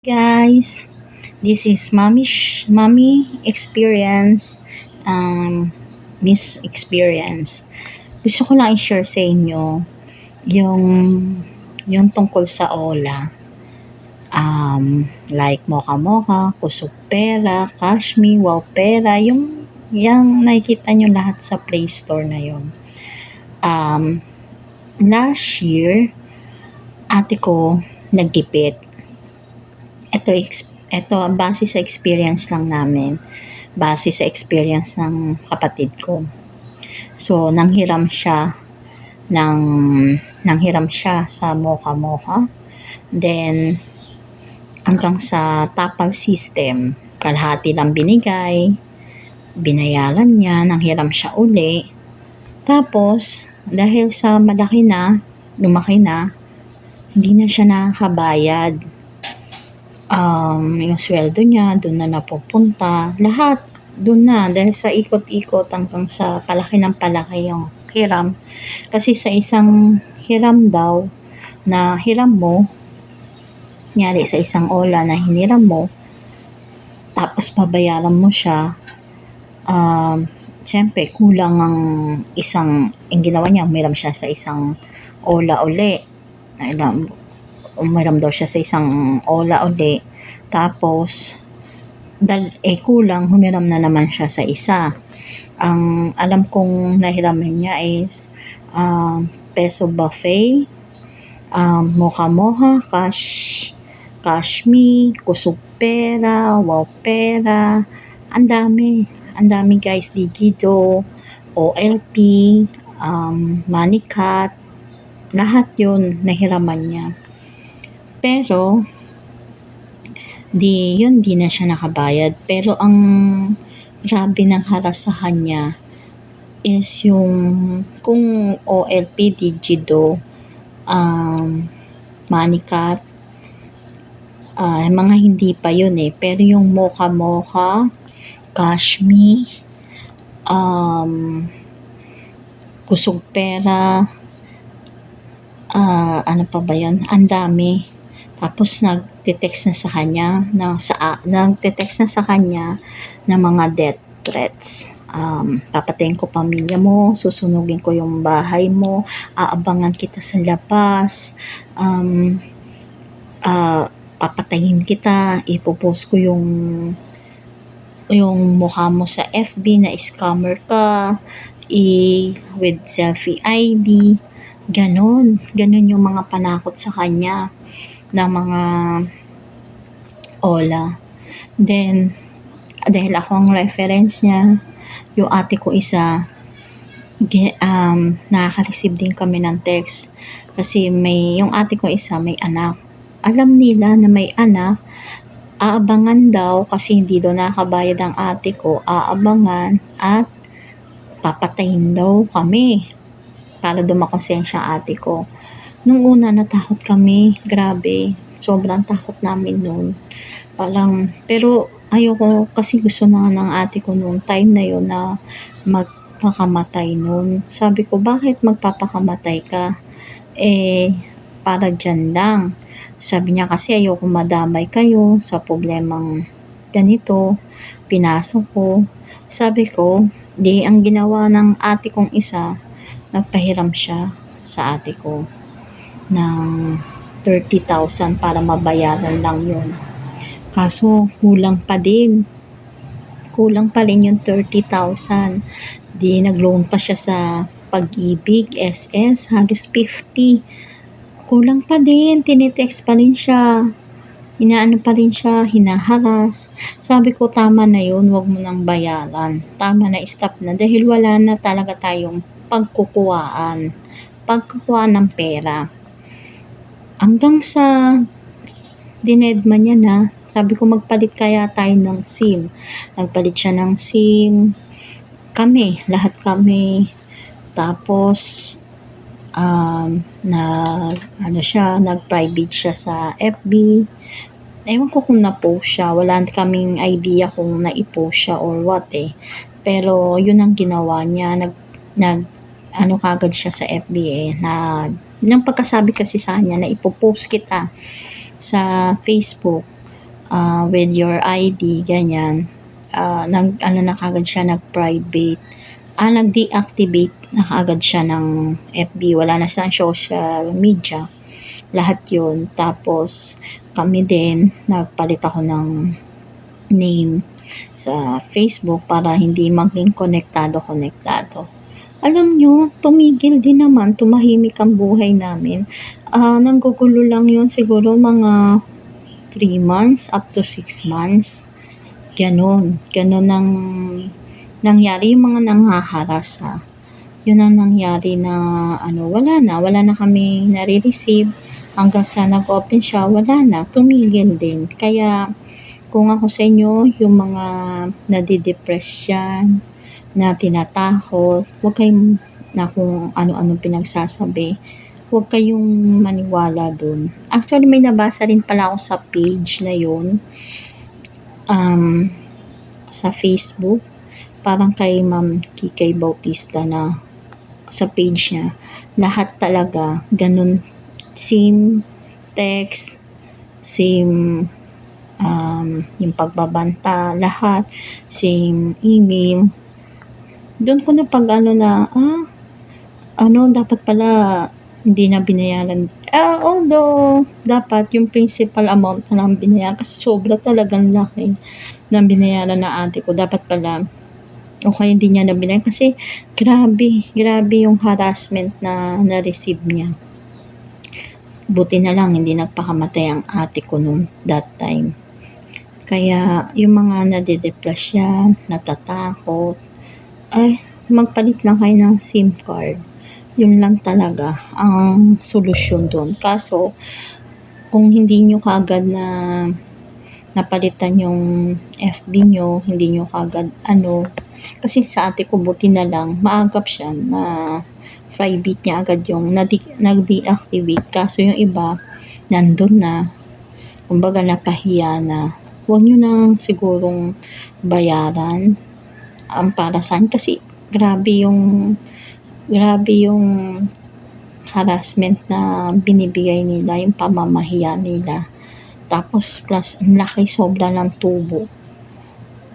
guys. This is mommy mommy experience. Um miss experience. Gusto ko lang i-share sa inyo yung yung tungkol sa Ola. Um like Mocha Mocha, Kusog Pera, Cashme, Wow Pera yung yung nakikita nyo lahat sa Play Store na yon um last year ate ko naggipit ito, ito base sa experience lang namin. Base sa experience ng kapatid ko. So, nanghiram siya ng nanghiram siya sa Mocha Mocha. Then, hanggang sa tapal system, kalahati lang binigay, binayaran niya, nanghiram siya uli. Tapos, dahil sa malaki na, lumaki na, hindi na siya nakakabayad um, yung sweldo niya, doon na napupunta. Lahat, doon na. Dahil sa ikot-ikot hanggang sa palaki ng palaki yung hiram. Kasi sa isang hiram daw, na hiram mo, nyari sa isang ola na hiniram mo, tapos pabayaran mo siya, um, siyempre, kulang ang isang, yung ginawa niya, umiram siya sa isang ola uli. Ilang, umiram daw siya sa isang ola uli. Tapos, dal, eh kulang, humiram na naman siya sa isa. Ang alam kong nahiraman niya is um, peso buffet, um, mocha mocha, cash, cash me, kusog pera, wow pera, ang dami. Ang dami guys, Digido, OLP, um, Money Cut, lahat yun nahiraman niya. Pero, di, yun, di na siya nakabayad. Pero ang grabe ng harasahan niya is yung kung OLP, Digido, um, Manicat, uh, mga hindi pa yun eh. Pero yung Mocha Mocha, Kashmi, um, Kusog Pera, uh, ano pa ba yun? Ang dami tapos nagte-text na sa kanya, na sa uh, nagte-text na sa kanya ng mga death threats. Um, papatayin ko pamilya mo, susunugin ko yung bahay mo, aabangan kita sa labas, um, uh, papatayin kita, ipopost ko yung yung mukha mo sa FB na scammer ka, i with selfie ID, ganon, ganon yung mga panakot sa kanya ng mga Ola. Then, dahil ako ang reference niya, yung ate ko isa, um, nakaka-receive din kami ng text. Kasi may, yung ate ko isa may anak. Alam nila na may anak, aabangan daw kasi hindi daw nakabayad ang ate ko, aabangan at papatayin daw kami para dumakonsensya ate ko. Nung una, natakot kami. Grabe. Sobrang takot namin noon. Parang, pero ayoko kasi gusto na ng ate ko noon time na yon na magpakamatay noon. Sabi ko, bakit magpapakamatay ka? Eh, para dyan lang. Sabi niya kasi ayoko madamay kayo sa problemang ganito. Pinasok ko. Sabi ko, di ang ginawa ng ate kong isa, nagpahiram siya sa ate ko ng 30,000 para mabayaran lang yun. Kaso, kulang pa din. Kulang pa rin yung 30,000. Di, nag-loan pa siya sa pag-ibig, SS, halos 50. Kulang pa din, tinitext pa rin siya. Inaano pa rin siya, hinaharas. Sabi ko, tama na yun, wag mo nang bayaran. Tama na, stop na. Dahil wala na talaga tayong pagkukuhaan. Pagkukuhaan ng pera hanggang sa dinedma niya na, sabi ko magpalit kaya tayo ng SIM. Nagpalit siya ng SIM. Kami, lahat kami. Tapos, um, na, ano siya, nag-private siya sa FB. Ewan ko kung na-post siya. Wala kaming idea kung na-post siya or what eh. Pero, yun ang ginawa niya. Nag, nag, ano kagad siya sa FB eh, na nang pagkasabi kasi sa kanya na ipopost kita sa Facebook, ah, with your ID, ganyan. Ah, nag, ano na kagad siya, nag-private. Ah, nag-deactivate na kagad siya ng FB. Wala na siyang social media. Lahat yun. Tapos, kami din, nagpalit ako ng name sa Facebook para hindi maging konektado-konektado. Alam nyo, tumigil din naman, tumahimik ang buhay namin. Ah, nanggugulo lang yun siguro mga 3 months up to 6 months. Ganon. Ganon ang nangyari yung mga nanghaharas ha. Yun ang nangyari na ano, wala na. Wala na kami nare-receive. Hanggang sa nag-open siya, wala na. Tumigil din. Kaya kung ako sa inyo, yung mga nadidepress yan, na tinatakot, huwag kayong na kung ano-ano pinagsasabi, huwag kayong maniwala dun. Actually, may nabasa rin pala ako sa page na yun, um, sa Facebook, parang kay Ma'am Kikay Bautista na sa page niya, lahat talaga, ganun, same text, same um, yung pagbabanta, lahat, same email. Doon ko na pag ano na, ah, ano, dapat pala hindi na binayaran. Ah, although, dapat yung principal amount na lang binayaran kasi sobra talagang laki ng binayaran na ate ko. Dapat pala, o kaya hindi niya na binayaran kasi grabe, grabe yung harassment na na-receive niya. Buti na lang, hindi nagpakamatay ang ate ko nung that time. Kaya, yung mga nadidepress yan, natatakot, ay, magpalit lang kayo ng SIM card. Yun lang talaga ang solusyon doon. Kaso, kung hindi nyo kagad na napalitan yung FB nyo, hindi nyo kagad ano, kasi sa ate ko buti na lang, maagap siya na private niya agad yung nag-deactivate. Kaso yung iba, nandun na. Kumbaga nakahiya na. Huwag nyo nang sigurong bayaran ang para saan kasi grabe yung grabe yung harassment na binibigay nila, yung pamamahiya nila. Tapos plus ang laki sobra ng tubo.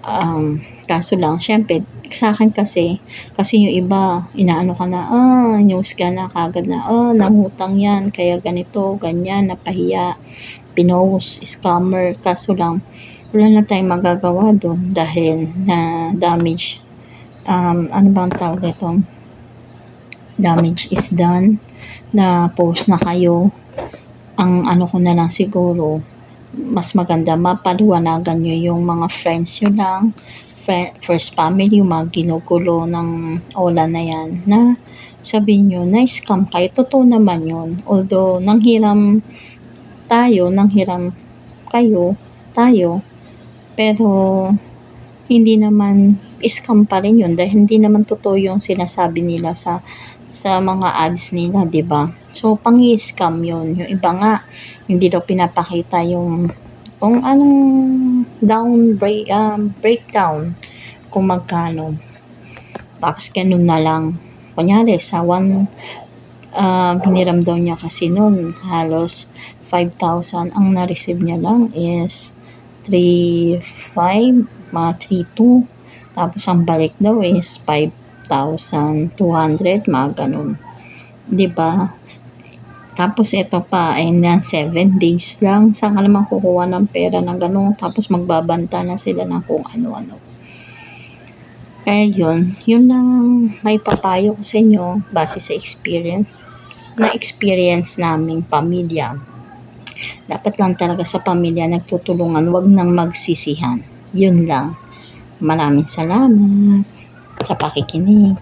Um, kaso lang, syempre, sa akin kasi, kasi yung iba, inaano ka na, ah, news ka na kagad na, ah, nangutang yan, kaya ganito, ganyan, napahiya, pinost, scammer, kaso lang, wala na tayong magagawa doon dahil na damage. Um, ano bang tawag dito damage is done. Na post na kayo. Ang ano ko na lang siguro mas maganda mapaliwanagan nyo yung mga friends nyo lang. Fri- first family yung mga ginugulo ng ola na yan na sabihin nyo na scam kayo. Totoo naman yun. Although nanghiram tayo nanghiram kayo tayo pero, hindi naman scam pa rin yun dahil hindi naman totoo yung sinasabi nila sa sa mga ads nila, 'di ba? So, pang-scam yun. Yung iba nga, hindi daw pinapakita yung kung anong down break, um, breakdown kung magkano. Tapos ganun na lang. Kunyari, sa one, uh, hiniram daw niya kasi noon halos 5,000. Ang na-receive niya lang is 3,500, mga 3,200. Tapos ang balik daw is 5,200, mga ganun. ba? Tapos ito pa ay na 7 days lang. Saan ka naman kukuha ng pera ng ganun? Tapos magbabanta na sila ng kung ano-ano. Kaya yun, yun lang may papayo ko sa inyo base sa experience na experience naming pamilya dapat lang talaga sa pamilya nagtutulungan, wag nang magsisihan. Yun lang. Maraming salamat sa pakikinig.